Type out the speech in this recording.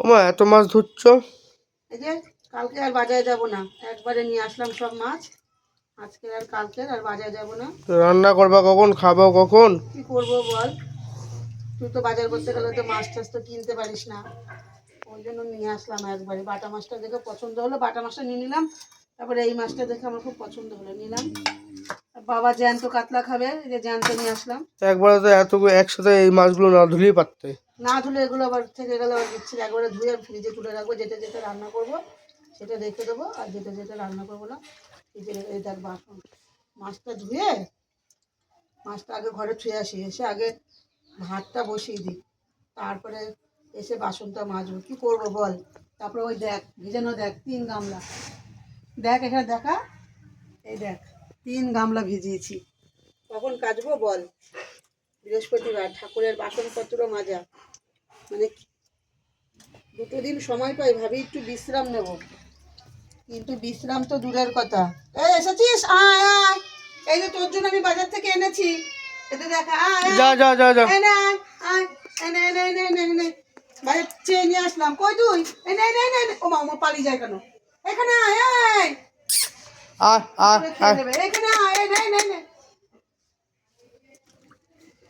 ওমা এত মাছ ধরছ? এই যে কালকে আর বাজারে যাব না। একবারে নিয়ে আসলাম সব মাছ। আজকে আর কালকে আর বাজারে যাব না। তো রান্না করবা কখন? খাব কখন? কি করব বল? তুই তো বাজার করতে গেলে তো মাছ টাছ তো কিনতে পারিস না। ওই জন্য নিয়ে আসলাম একবারে। বাটা মাছটা দেখে পছন্দ হলো বাটা মাছটা নিয়ে নিলাম। তারপরে এই মাছটা দেখে আমার খুব পছন্দ হলো নিলাম। আর বাবা জ্যান্ত কাতলা খাবে এই যে জ্যান্ত নিয়ে আসলাম। একবারে তো এত একসাথে এই মাছগুলো না ধুলেই পারতে। না ধুলে এগুলো আবার থেকে গেলে আবার দিচ্ছি একবারে ধুয়ে আমি ফ্রিজে তুলে রাখব যেটা যেটা রান্না করব, সেটা রেখে দেবো, আর যেটা যেটা রান্না করব না। যে, এই দেখ বাসন। মাছটা ধুয়ে, মাছটা আগে ঘরে ছুঁয়ে আসি, এসে আগে ভাতটা বসিয়ে দিই। তারপরে এসে বাসনটা মাজবো। কী করব বল? তারপরে ওই দেখ, ভিজানো দেখ, তিন গামলা। দেখ, এখানে দেখা। এই দেখ, তিন গামলা ভিজিয়েছি। কখন কাচবো বল? বৃহস্পতিবার ঠাকুরের বাসনপত্র মাজা। মানে দুটো দিন সময় পাই ভাবি একটু বিশ্রাম নেব। কিন্তু বিশ্রাম তো দূরের কথা। এই এসেছিস? আয় আয়। এই যে তোর জন্য আমি বাজার থেকে এনেছি। এতে দেখা আয়। যা যা যা যা। আয়, চেয়ে নিয়ে আসলাম। কই তুই। ও মা আমার পালিয়ে যায় কেন? এখানে আয় আয় আয় আয়। এখানে আয়